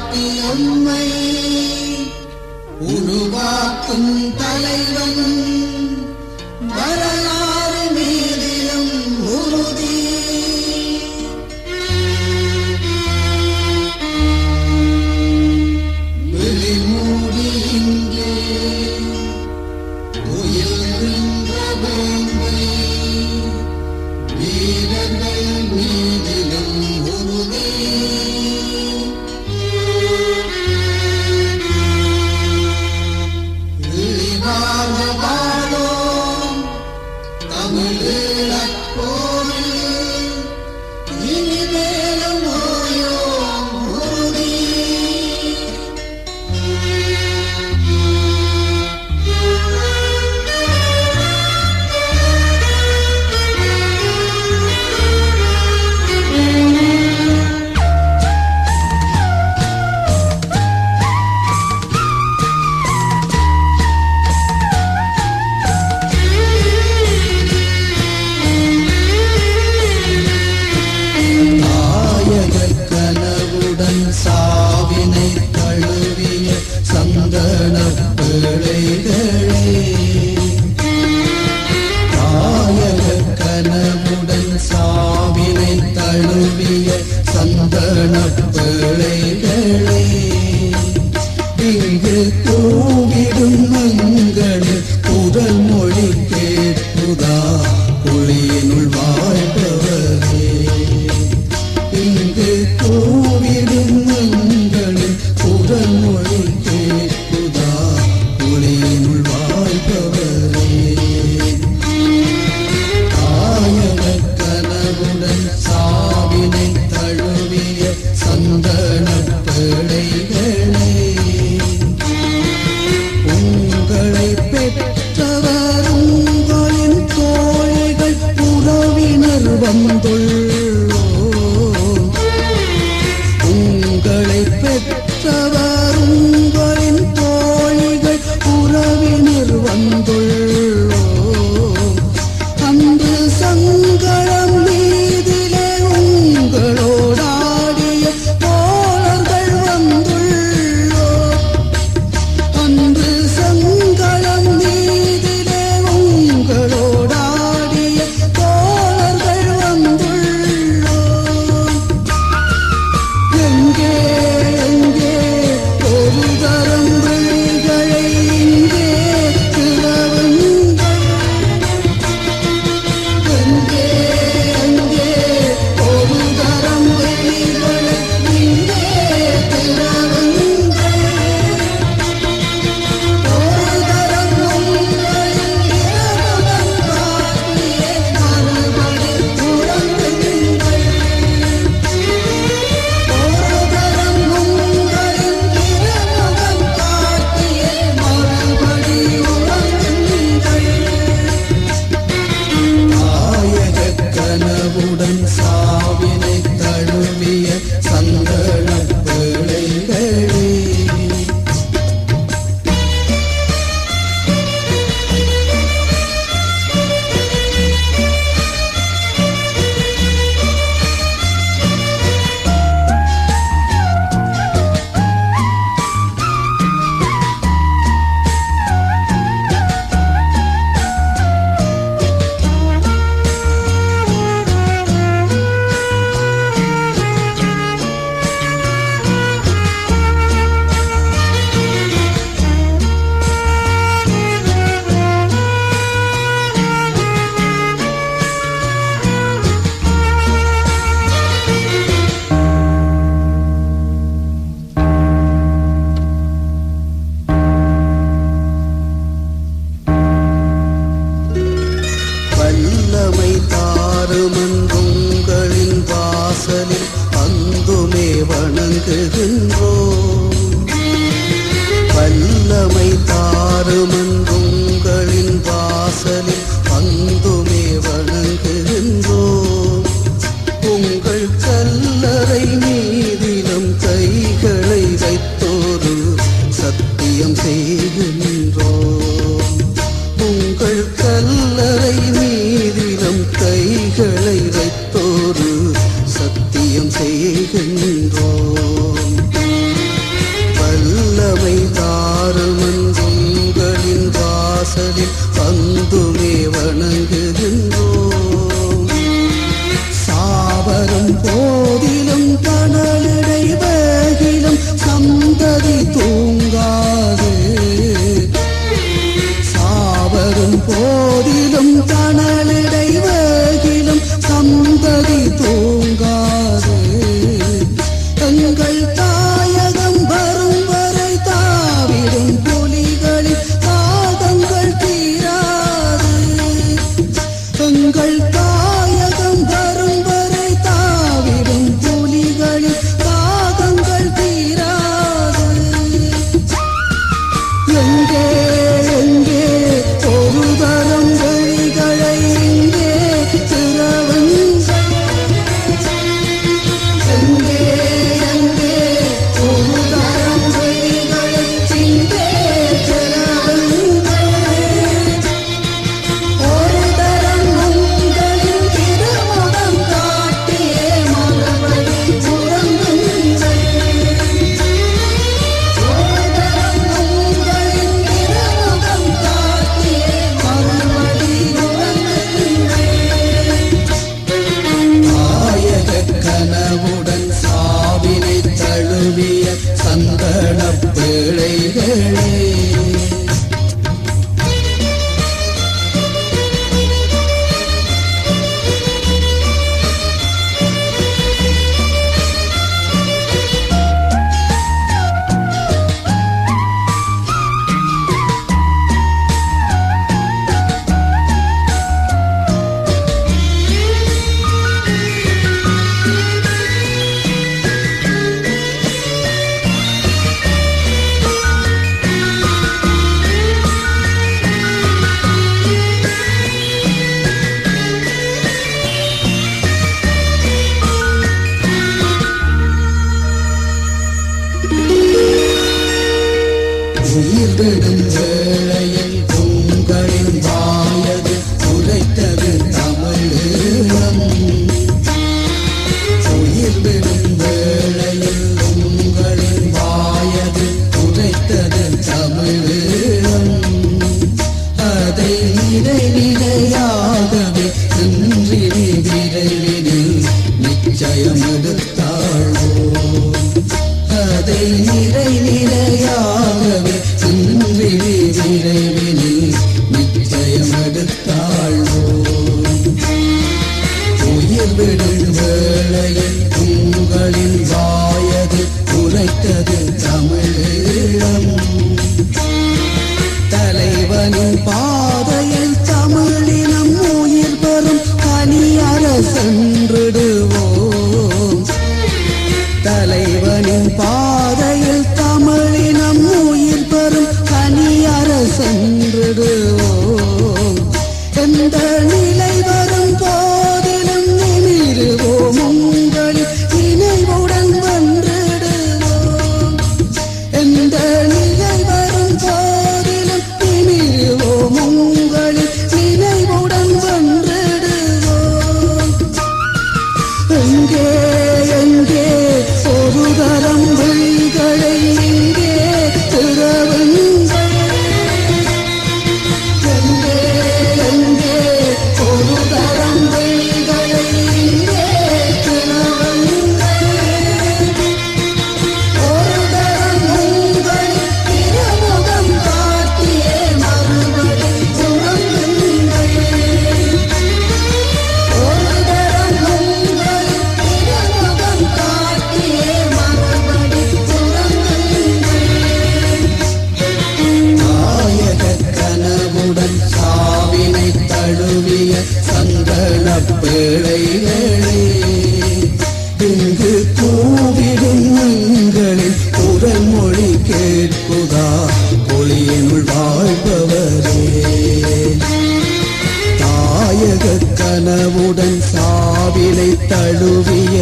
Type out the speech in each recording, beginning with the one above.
காட்டி உண்மை உருவாக்கும் தலைவன் சாவினை தழுவிய சந்தனப்படைகளே உங்களை பெற்றவர் உங்களின் தோழிகள் உறவினர் வந்துள்ளோ உங்களை பெற்றவர் 嘿嘿 இறைவா ஒளியினுள் வாழ்பவரே. தாயக கனவுடன் சாவினை தழுவிய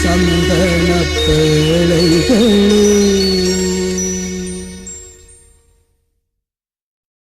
சந்தன பேழைகளே.